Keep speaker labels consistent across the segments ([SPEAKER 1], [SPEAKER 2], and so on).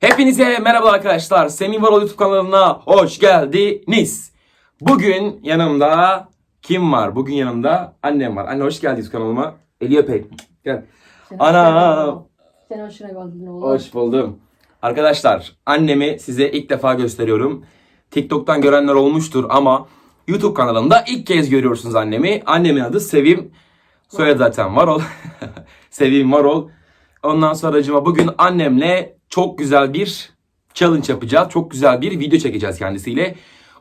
[SPEAKER 1] Hepinize merhaba arkadaşlar. Semih Varol YouTube kanalına hoş geldiniz. Bugün yanımda kim var? Bugün yanımda annem var. Anne hoş geldiniz kanalıma. Eli öpeyim. Gel.
[SPEAKER 2] Sen
[SPEAKER 1] Ana!
[SPEAKER 2] Sen hoşuna geldin oğlum.
[SPEAKER 1] Hoş buldum. Arkadaşlar annemi size ilk defa gösteriyorum. TikTok'tan görenler olmuştur ama YouTube kanalımda ilk kez görüyorsunuz annemi. Annemin adı Sevim. Soyadı zaten Varol. Sevim Varol. Ondan sonracıma bugün annemle çok güzel bir challenge yapacağız. Çok güzel bir video çekeceğiz kendisiyle.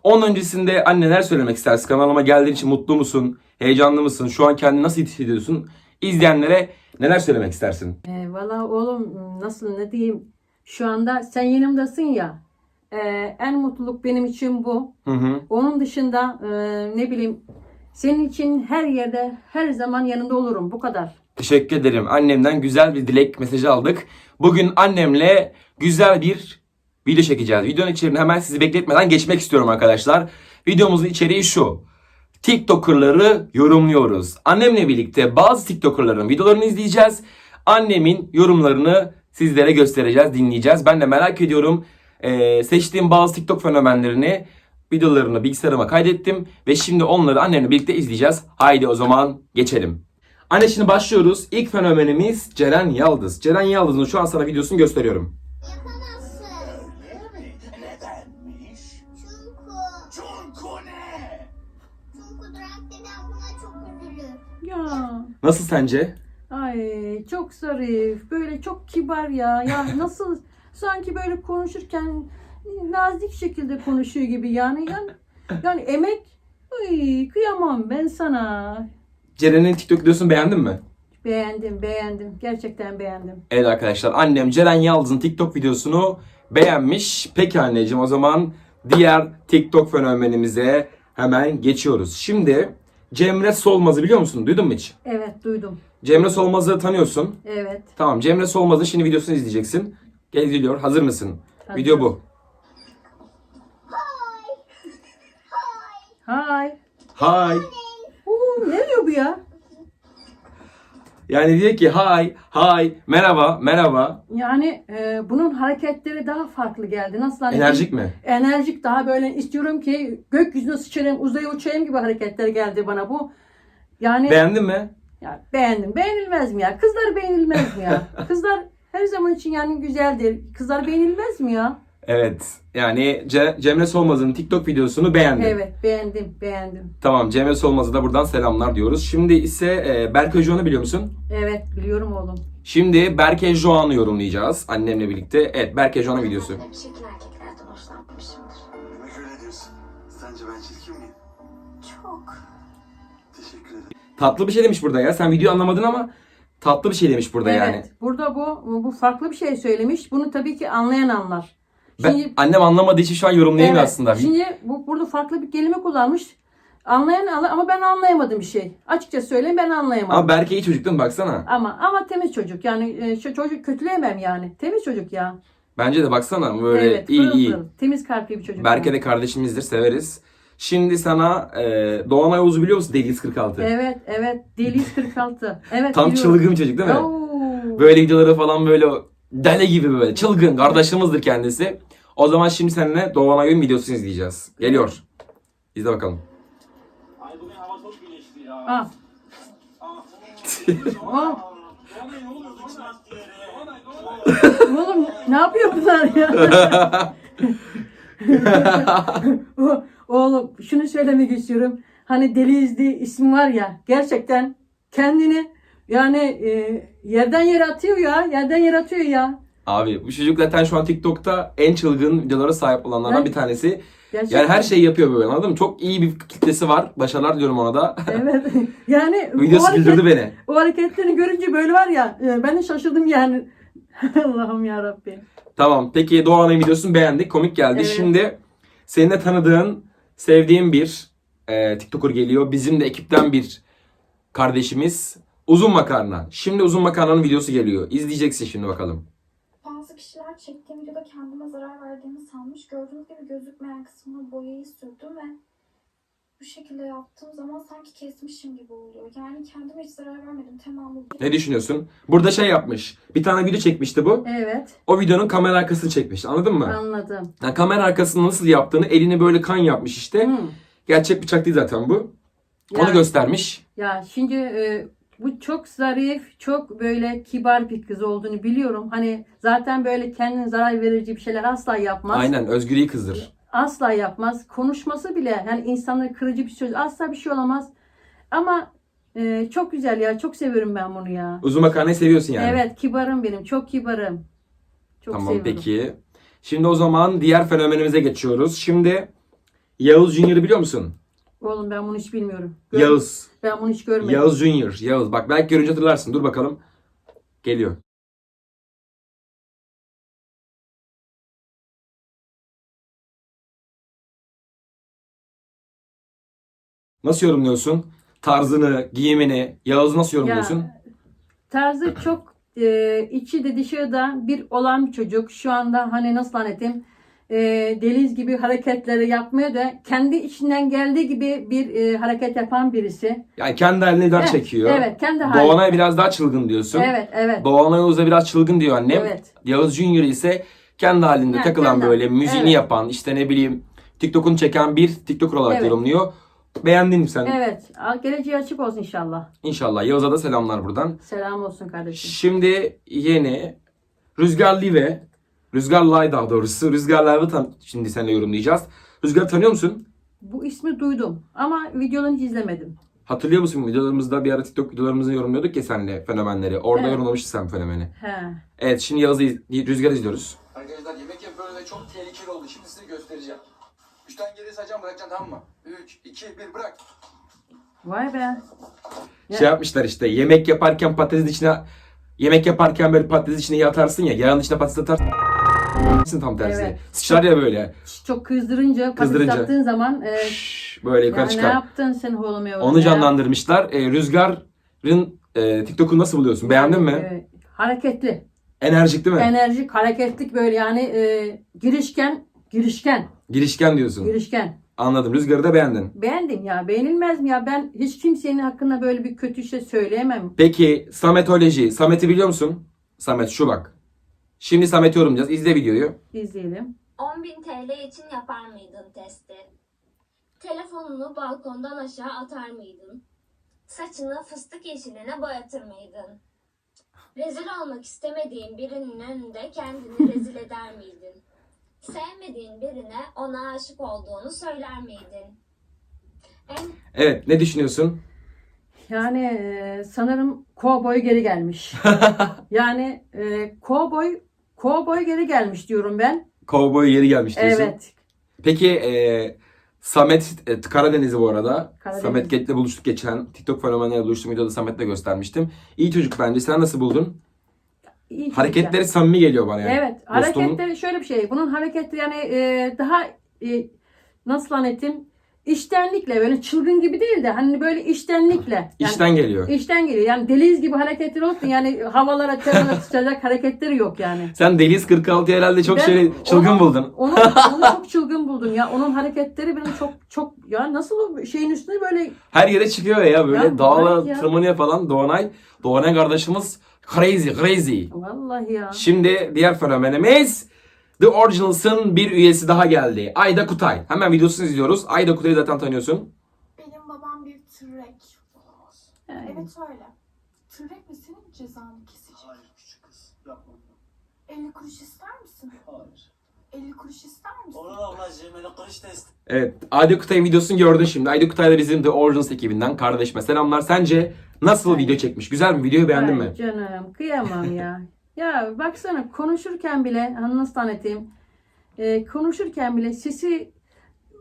[SPEAKER 1] Onun öncesinde anne neler söylemek istersin? Kanalıma geldiğin için mutlu musun? Heyecanlı mısın? Şu an kendini nasıl hissediyorsun? İzleyenlere neler söylemek istersin?
[SPEAKER 2] Ee, Valla oğlum nasıl ne diyeyim. Şu anda sen yanımdasın ya. Ee, en mutluluk benim için bu.
[SPEAKER 1] Hı hı.
[SPEAKER 2] Onun dışında e, ne bileyim senin için her yerde her zaman yanında olurum. Bu kadar.
[SPEAKER 1] Teşekkür ederim. Annemden güzel bir dilek mesajı aldık. Bugün annemle güzel bir video çekeceğiz. Videonun içeriğini hemen sizi bekletmeden geçmek istiyorum arkadaşlar. Videomuzun içeriği şu. TikToker'ları yorumluyoruz. Annemle birlikte bazı TikToker'ların videolarını izleyeceğiz. Annemin yorumlarını sizlere göstereceğiz, dinleyeceğiz. Ben de merak ediyorum. Ee, seçtiğim bazı TikTok fenomenlerini videolarını bilgisayarıma kaydettim ve şimdi onları annemle birlikte izleyeceğiz. Haydi o zaman geçelim. Anne şimdi başlıyoruz. İlk fenomenimiz Ceren Yaldız. Ceren Yaldız'ın şu an sana videosunu gösteriyorum.
[SPEAKER 3] Yapamazsın.
[SPEAKER 4] Nedenmiş?
[SPEAKER 3] Çünkü,
[SPEAKER 4] Çünkü ne?
[SPEAKER 3] çünkü Drak dedem buna çok üzülür.
[SPEAKER 2] Ya
[SPEAKER 1] Nasıl sence?
[SPEAKER 2] ay çok zarif. Böyle çok kibar ya. Ya nasıl sanki böyle konuşurken nazik şekilde konuşuyor gibi yani. Yani, yani emek Ay, kıyamam ben sana.
[SPEAKER 1] Ceren'in TikTok videosunu beğendin mi?
[SPEAKER 2] Beğendim, beğendim. Gerçekten beğendim.
[SPEAKER 1] Evet arkadaşlar annem Ceren Yaldız'ın TikTok videosunu beğenmiş. Peki anneciğim o zaman diğer TikTok fenomenimize hemen geçiyoruz. Şimdi Cemre Solmaz'ı biliyor musun? Duydun mu hiç?
[SPEAKER 2] Evet, duydum.
[SPEAKER 1] Cemre Solmaz'ı tanıyorsun.
[SPEAKER 2] Evet.
[SPEAKER 1] Tamam Cemre Solmaz'ın şimdi videosunu izleyeceksin. Geziliyor. Hazır mısın?
[SPEAKER 2] Hazırım.
[SPEAKER 1] Video bu.
[SPEAKER 2] Hay.
[SPEAKER 1] Hi.
[SPEAKER 2] Uuu, ne diyor bu ya?
[SPEAKER 1] Yani diyor ki hi, hi, merhaba, merhaba.
[SPEAKER 2] Yani e, bunun hareketleri daha farklı geldi. Nasıl hani
[SPEAKER 1] Enerjik mi?
[SPEAKER 2] Enerjik daha böyle istiyorum ki gökyüzüne sıçrayım, uzaya uçayım gibi hareketler geldi bana bu. Yani
[SPEAKER 1] Beğendin mi?
[SPEAKER 2] ya beğendim. Beğenilmez mi ya? Kızlar beğenilmez mi ya? Kızlar her zaman için yani güzeldir. Kızlar beğenilmez mi ya?
[SPEAKER 1] Evet. Yani Ce- Cemre Solmaz'ın TikTok videosunu beğendin.
[SPEAKER 2] Evet, beğendim, beğendim.
[SPEAKER 1] Tamam Cemre Solmaz'a da buradan selamlar diyoruz. Şimdi ise e, Berke Joğan'ı biliyor musun?
[SPEAKER 2] Evet, biliyorum oğlum.
[SPEAKER 1] Şimdi Berke Joğan'ı yorumlayacağız annemle birlikte. Evet Berke Joğan'ın videosu.
[SPEAKER 5] Ben de bir şekil erkeklerden hoşlanmışımdır.
[SPEAKER 4] Demek öyle diyorsun. Sence ben çirkin miyim?
[SPEAKER 5] Çok.
[SPEAKER 4] Teşekkür ederim.
[SPEAKER 1] Tatlı bir şey demiş burada ya. Sen video anlamadın ama tatlı bir şey demiş burada
[SPEAKER 2] evet,
[SPEAKER 1] yani.
[SPEAKER 2] burada bu bu farklı bir şey söylemiş. Bunu tabii ki anlayan anlar.
[SPEAKER 1] Ben,
[SPEAKER 2] Şimdi
[SPEAKER 1] annem anlamadığı için şu an yorumlayamıyor
[SPEAKER 2] Evet,
[SPEAKER 1] aslında.
[SPEAKER 2] Şimdi bu burada farklı bir kelime kullanmış. Anlayan anla- ama ben anlayamadım bir şey. Açıkça söyleyeyim ben anlayamadım.
[SPEAKER 1] Ama Berke iyi çocuk değil mi? Baksana.
[SPEAKER 2] Ama ama temiz çocuk. Yani e, şu çocuk kötüleyemem yani. Temiz çocuk ya.
[SPEAKER 1] Bence de baksana böyle
[SPEAKER 2] evet,
[SPEAKER 1] iyi
[SPEAKER 2] pırıl
[SPEAKER 1] iyi.
[SPEAKER 2] pırıl. Temiz kalpli bir çocuk.
[SPEAKER 1] Berke de kardeşimizdir severiz. Şimdi sana e, Doğan Ayoz'u biliyor musun? Deliyiz 46.
[SPEAKER 2] Evet, evet. Deliyiz 46. Evet.
[SPEAKER 1] Tam
[SPEAKER 2] biliyorum.
[SPEAKER 1] çılgın çocuk değil mi?
[SPEAKER 2] Oo.
[SPEAKER 1] Böyle videoları falan böyle deli gibi böyle çılgın kardeşimizdir kendisi. O zaman şimdi seninle Doğan Ayoz'un videosunu izleyeceğiz. Geliyor. İzle bakalım.
[SPEAKER 6] Ay bugün hava çok güneşli ya.
[SPEAKER 2] Ah. Ah. Oğlum ne yapıyor bunlar ya? Oğlum şunu söylemek istiyorum. Hani Deliyiz diye isim var ya. Gerçekten kendini yani e, yerden yere atıyor ya. Yerden yere atıyor ya.
[SPEAKER 1] Abi bu çocuk zaten şu an TikTok'ta en çılgın videolara sahip olanlardan
[SPEAKER 2] Evet.
[SPEAKER 1] bir tanesi.
[SPEAKER 2] Gerçekten.
[SPEAKER 1] Yani her şeyi yapıyor böyle anladın mı? Çok iyi bir kitlesi var. Başarılar diliyorum ona da.
[SPEAKER 2] Evet. Yani o,
[SPEAKER 1] Videosu
[SPEAKER 2] hareket,
[SPEAKER 1] güldürdü beni.
[SPEAKER 2] o hareketlerini görünce böyle var ya. e, Ben de şaşırdım yani. Allah'ım ya Rabbi.
[SPEAKER 1] Tamam. Peki Doğan'ın videosunu beğendik. Komik geldi.
[SPEAKER 2] Evet.
[SPEAKER 1] Şimdi senin de tanıdığın, sevdiğin bir e, TikToker geliyor. Bizim de ekipten bir kardeşimiz. Uzun Makarna. Şimdi Uzun Makarna'nın videosu geliyor. İzleyeceksin şimdi bakalım.
[SPEAKER 5] Bazı kişiler çektiğim videoda kendime zarar verdiğimi sanmış. Gördüğünüz gibi gözükmeyen kısmına boyayı sürdüm ve bu şekilde yaptığım zaman sanki kesmişim gibi oluyor. Yani kendime hiç zarar vermedim. Tamamı
[SPEAKER 1] Ne düşünüyorsun? Burada şey yapmış. Bir tane video çekmişti bu.
[SPEAKER 2] Evet
[SPEAKER 1] O videonun kamera arkasını çekmiş. Anladın mı?
[SPEAKER 2] anladım.
[SPEAKER 1] Yani kamera arkasını nasıl yaptığını elini böyle kan yapmış işte.
[SPEAKER 2] Hı.
[SPEAKER 1] Gerçek bıçak değil zaten bu. Onu göstermiş.
[SPEAKER 2] Ya şimdi e, bu çok zarif, çok böyle kibar bir kız olduğunu biliyorum. Hani zaten böyle kendine zarar verici bir şeyler asla yapmaz.
[SPEAKER 1] Aynen Özgür iyi kızdır.
[SPEAKER 2] Asla yapmaz. Konuşması bile yani insanlara kırıcı bir söz asla bir şey olamaz. Ama e, çok güzel ya. Çok seviyorum ben bunu ya.
[SPEAKER 1] Uzun makarnayı seviyorsun yani.
[SPEAKER 2] Evet kibarım benim. Çok kibarım. Çok
[SPEAKER 1] Tamam
[SPEAKER 2] seviyorum.
[SPEAKER 1] peki. Şimdi o zaman diğer fenomenimize geçiyoruz. Şimdi Yağız Junior'ı biliyor musun?
[SPEAKER 2] Oğlum ben bunu hiç bilmiyorum. Gör-
[SPEAKER 1] Yağız.
[SPEAKER 2] Ben bunu hiç görmedim.
[SPEAKER 1] Yağız Junior. Yağız. Bak belki görünce hatırlarsın. Dur bakalım. Geliyor. Nasıl yorumluyorsun? Tarzını, giyimini, Yağız'ı nasıl yorumluyorsun?
[SPEAKER 2] Tarzı çok e, içi de dışı da bir olan bir çocuk. Şu anda hani nasıl anlatayım? E, deliz gibi hareketleri yapmıyor da kendi içinden geldiği gibi bir e, hareket yapan birisi.
[SPEAKER 1] Yani kendi haline daha
[SPEAKER 2] Evet,
[SPEAKER 1] çekiyor.
[SPEAKER 2] Evet, kendi hali.
[SPEAKER 1] Doğanay biraz daha çılgın diyorsun.
[SPEAKER 2] Evet, evet.
[SPEAKER 1] Doğanay Oğuz'a biraz çılgın diyor annem.
[SPEAKER 2] Evet.
[SPEAKER 1] Yağız Junior ise kendi halinde
[SPEAKER 2] Ha,
[SPEAKER 1] takılan
[SPEAKER 2] kendi-
[SPEAKER 1] böyle müziğini
[SPEAKER 2] evet.
[SPEAKER 1] yapan işte ne bileyim TikTok'unu çeken bir TikToker olarak
[SPEAKER 2] Evet.
[SPEAKER 1] yorumluyor. Beğendin mi sen?
[SPEAKER 2] Evet. Geleceği açık olsun inşallah.
[SPEAKER 1] İnşallah. Yağız'a da selamlar buradan.
[SPEAKER 2] Selam olsun kardeşim.
[SPEAKER 1] Şimdi yeni Rüzgar Live, Rüzgar Lay daha doğrusu. Rüzgar Live'ı tan- şimdi seninle yorumlayacağız. Rüzgar'ı tanıyor musun?
[SPEAKER 2] Bu ismi duydum ama videolarını hiç izlemedim.
[SPEAKER 1] Hatırlıyor musun videolarımızda bir ara TikTok videolarımızı yorumluyorduk ya seninle fenomenleri. Orada
[SPEAKER 2] Evet.
[SPEAKER 1] yorumlamıştın sen fenomeni.
[SPEAKER 2] He.
[SPEAKER 1] Evet şimdi Yağız'ı iz- Rüzgar'ı izliyoruz.
[SPEAKER 7] Arkadaşlar yemek yapıyoruz ve çok tehlikeli oldu. Şimdi size göstereceğim. Üçten geri sayacağım bırakacaksın tamam mı? Üç, iki, bir bırak.
[SPEAKER 2] Vay be. Ya-
[SPEAKER 1] Şey yapmışlar işte yemek yaparken patatesin içine yemek yaparken böyle patatesin içine yatarsın ya yağın içine patates atarsın tam tersi.
[SPEAKER 2] Evet.
[SPEAKER 1] Sıçrar ya böyle.
[SPEAKER 2] Çok kızdırınca,
[SPEAKER 1] Kızdırınca.
[SPEAKER 2] attığın zaman e,
[SPEAKER 1] Şşş, böyle yukarı
[SPEAKER 2] ya ne
[SPEAKER 1] çıkar.
[SPEAKER 2] yaptın sen oğlum ya?
[SPEAKER 1] Onu canlandırmışlar. Ee, Rüzgar'ın e, TikTok'u nasıl buluyorsun? Beğendin mi?
[SPEAKER 2] E, hareketli.
[SPEAKER 1] Enerjik değil mi?
[SPEAKER 2] Enerjik, hareketlik böyle yani e, girişken, girişken,
[SPEAKER 1] Girişken diyorsun.
[SPEAKER 2] girişken.
[SPEAKER 1] Anladım. Rüzgar'ı da beğendin.
[SPEAKER 2] Beğendim ya. Beğenilmez mi ya? Ben hiç kimsenin hakkında böyle bir kötü şey söyleyemem.
[SPEAKER 1] Peki Sametoloji. Samet'i biliyor musun? Samet şu bak. Şimdi Samet'i yorumlayacağız. İzle videoyu.
[SPEAKER 2] İzleyelim.
[SPEAKER 3] 10.000 TL için yapar mıydın testi? Telefonunu balkondan aşağı atar mıydın? Saçını fıstık yeşiline boyatır mıydın? Rezil olmak istemediğin birinin önünde kendini rezil eder miydin? Sevmediğin birine ona aşık olduğunu söyler miydin? En
[SPEAKER 1] Evet. Ne düşünüyorsun?
[SPEAKER 2] Yani e, sanırım kovboy geri gelmiş. yani e, kovboy kovboy geri gelmiş diyorum ben.
[SPEAKER 1] Kovboy yeri gelmiş diyorsun.
[SPEAKER 2] Evet.
[SPEAKER 1] Peki e, Samet e, Karadeniz'i bu arada.
[SPEAKER 2] Karadeniz.
[SPEAKER 1] Samet Get'le buluştuk geçen. TikTok fenomenlerle buluştum videoda Samet'le göstermiştim. İyi çocuk bence. Sen nasıl buldun?
[SPEAKER 2] İyi çocuk
[SPEAKER 1] Hareketleri
[SPEAKER 2] yani.
[SPEAKER 1] samimi geliyor bana yani.
[SPEAKER 2] Evet.
[SPEAKER 1] Dostumun-
[SPEAKER 2] Hareketleri şöyle bir şey. Bunun hareketleri yani e, daha e, nasıl anlatayım? İştenlikle böyle çılgın gibi değil de hani böyle iştenlikle. Yani
[SPEAKER 1] İşten geliyor.
[SPEAKER 2] işten geliyor. Yani deliz gibi hareketleri olsun. Yani havalara terana sıçacak hareketleri yok yani.
[SPEAKER 1] Sen Deliz 46 herhalde çok
[SPEAKER 2] Ben
[SPEAKER 1] şey çılgın
[SPEAKER 2] onu-
[SPEAKER 1] buldun.
[SPEAKER 2] Onu, onu çok çılgın buldum ya. Onun hareketleri benim çok çok ya nasıl şeyin üstüne böyle
[SPEAKER 1] Her yere çıkıyor ya böyle
[SPEAKER 2] Ya, evet ya.
[SPEAKER 1] tırmanıyor falan. Doğanay. Doğanay kardeşimiz crazy crazy.
[SPEAKER 2] vallahi ya.
[SPEAKER 1] Şimdi diğer fenomenimiz The Originals'ın bir üyesi daha geldi. Ayda Kutay. Hemen videosunu izliyoruz. Ayda Kutay'ı zaten tanıyorsun.
[SPEAKER 8] Benim babam bir tırrek.
[SPEAKER 2] Yani,
[SPEAKER 8] Evet öyle. Tırrek mi senin cezanı kesecek?
[SPEAKER 4] Hayır küçük kız. Yapma.
[SPEAKER 8] 50 kuruş ister misin?
[SPEAKER 4] Hayır.
[SPEAKER 8] 50 kuruş ister misin?
[SPEAKER 6] Olur ablacığım hele kırış testi.
[SPEAKER 1] Evet. Ayda Kutay'ın videosunu gördün şimdi. Ayda Kutay da bizim The Originals ekibinden. Kardeşime selamlar. Sence nasıl video çekmiş? Güzel mi? Videoyu beğendin
[SPEAKER 2] ay
[SPEAKER 1] mi?
[SPEAKER 2] Canım kıyamam ya. ya baksana konuşurken bile hani nasıl anlatayım? Ee, konuşurken bile sesi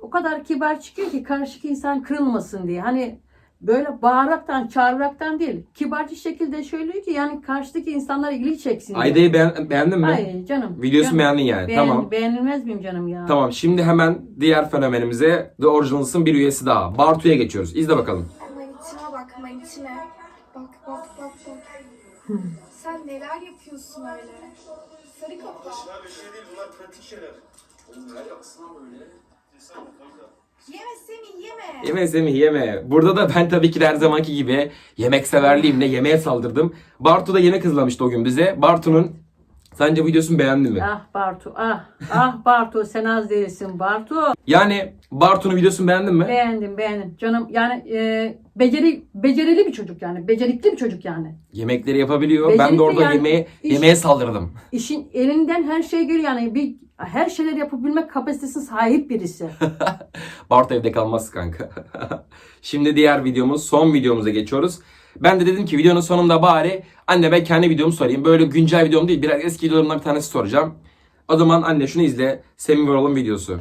[SPEAKER 2] o kadar kibar çıkıyor ki karşıki insan kırılmasın diye. Hani böyle bağıraktan, çağıraraktan değil. Kibarca şekilde söylüyor ki yani karşıdaki insanlar ilgi çeksin diye.
[SPEAKER 1] Ayda'yı beğen- beğendin mi?
[SPEAKER 2] Ay canım.
[SPEAKER 1] Videosunu
[SPEAKER 2] canım.
[SPEAKER 1] beğendin yani.
[SPEAKER 2] Beğen-
[SPEAKER 1] Tamam.
[SPEAKER 2] Beğenilmez miyim canım ya?
[SPEAKER 1] Tamam şimdi hemen diğer fenomenimize The Originals'ın bir üyesi daha. Bartu'ya geçiyoruz. İzle bakalım.
[SPEAKER 8] Manitime bak manitime. Bak bak bak bak. Sen neler yapıyorsun öyle? Sarı kafa.
[SPEAKER 4] Şuna bir şey değil bunlar pratik şeyler. Oğlum ne yapsın ama öyle? Desene kanka.
[SPEAKER 8] Yeme Semih yeme.
[SPEAKER 1] Yeme Semih yeme. Burada da ben tabii ki de her zamanki gibi yemek severliğimle yemeğe saldırdım. Bartu da yemek hızlamıştı o gün bize. Bartu'nun sence videosunu beğendin mi?
[SPEAKER 2] Ah Bartu ah. Ah Bartu sen az değilsin Bartu.
[SPEAKER 1] Yani Bartu'nun videosunu beğendin mi?
[SPEAKER 2] Beğendim beğendim. Canım yani e, beceri becerili bir çocuk yani. Becerikli bir çocuk yani.
[SPEAKER 1] Yemekleri yapabiliyor. ben de
[SPEAKER 2] Becerikli
[SPEAKER 1] orada
[SPEAKER 2] yani.
[SPEAKER 1] yemeğe,
[SPEAKER 2] İş-
[SPEAKER 1] yemeğe saldırdım.
[SPEAKER 2] İşin elinden her şey geliyor yani. Bir her şeyler yapabilmek kapasitesine sahip birisi.
[SPEAKER 1] Bartu evde kalmaz kanka. Şimdi diğer videomuz, son videomuza geçiyoruz. Ben de dedim ki videonun sonunda bari anne ben kendi videomu sorayım. Böyle güncel videom değil, biraz eski videolarımdan bir tanesi soracağım. O zaman anne şunu izle. Semih Varol'un videosu.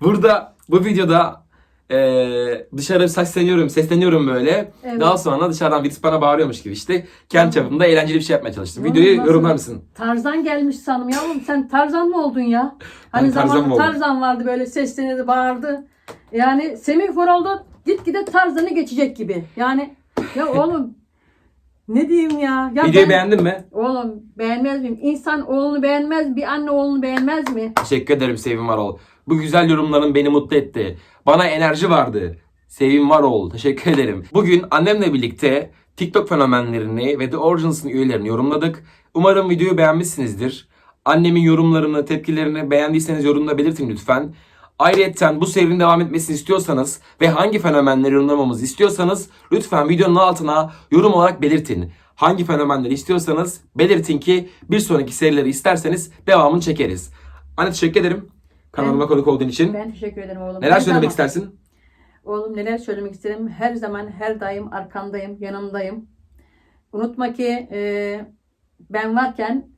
[SPEAKER 1] Burada bu videoda eee dışarı sesleniyorum, sesleniyorum böyle.
[SPEAKER 2] Evet.
[SPEAKER 1] Daha sonra dışarıdan birisi bana bağırıyormuş gibi işte. Kendi çapımda eğlenceli bir şey yapmaya çalıştım.
[SPEAKER 2] Oğlum,
[SPEAKER 1] Videoyu
[SPEAKER 2] nasıl-
[SPEAKER 1] yorumlar mısın?
[SPEAKER 2] Tarzan gelmiş sandım yavrum. Sen Tarzan mı oldun ya? Hani
[SPEAKER 1] Tarzan mı
[SPEAKER 2] zamanında
[SPEAKER 1] oldum?
[SPEAKER 2] Tarzan vardı böyle seslenirdi, bağırdı. Yani Semih Voral'da gitgide Tarzan'ı geçecek gibi. Yani ya oğlum ne diyeyim ya? ya
[SPEAKER 1] Videoyu
[SPEAKER 2] ben-
[SPEAKER 1] beğendin mi?
[SPEAKER 2] Oğlum beğenmez miyim? İnsan oğlunu beğenmez, bir anne oğlunu beğenmez mi?
[SPEAKER 1] Teşekkür ederim Sevim Varol. Bu güzel yorumların beni mutlu etti. Bana enerji vardı. Sevim Varol. Teşekkür ederim. Bugün annemle birlikte TikTok fenomenlerini ve The Origins'ın üyelerini yorumladık. Umarım videoyu beğenmişsinizdir. Annemin yorumlarını, tepkilerini beğendiyseniz yorumda belirtin lütfen. Ayrıca bu serinin devam etmesini istiyorsanız ve hangi fenomenleri yorumlamamızı istiyorsanız lütfen videonun altına yorum olarak belirtin. Hangi fenomenleri istiyorsanız belirtin ki bir sonraki serileri isterseniz devamını çekeriz. Anne teşekkür ederim. Kanalıma konuk olduğun için.
[SPEAKER 2] Ben teşekkür ederim oğlum.
[SPEAKER 1] Neler
[SPEAKER 2] Her
[SPEAKER 1] söylemek
[SPEAKER 2] zaman-
[SPEAKER 1] istersin?
[SPEAKER 2] Oğlum neler söylemek isterim? Her zaman, her daim arkandayım, yanımdayım. Unutma ki e, ben varken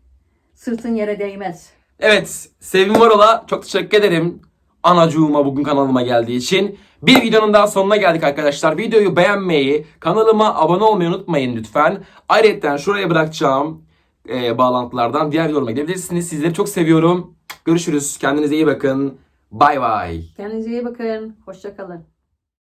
[SPEAKER 2] sırtın yere değmez.
[SPEAKER 1] Evet, Sevim Varol'a çok teşekkür ederim. Anacığıma bugün kanalıma geldiği için. Bir videonun daha sonuna geldik arkadaşlar. Videoyu beğenmeyi, kanalıma abone olmayı unutmayın lütfen. Ayrıca şuraya bırakacağım e, bağlantılardan diğer videolarıma gidebilirsiniz. Sizleri çok seviyorum. Görüşürüz. Kendinize iyi bakın. Bay bay.
[SPEAKER 2] Kendinize iyi bakın. Hoşça kalın.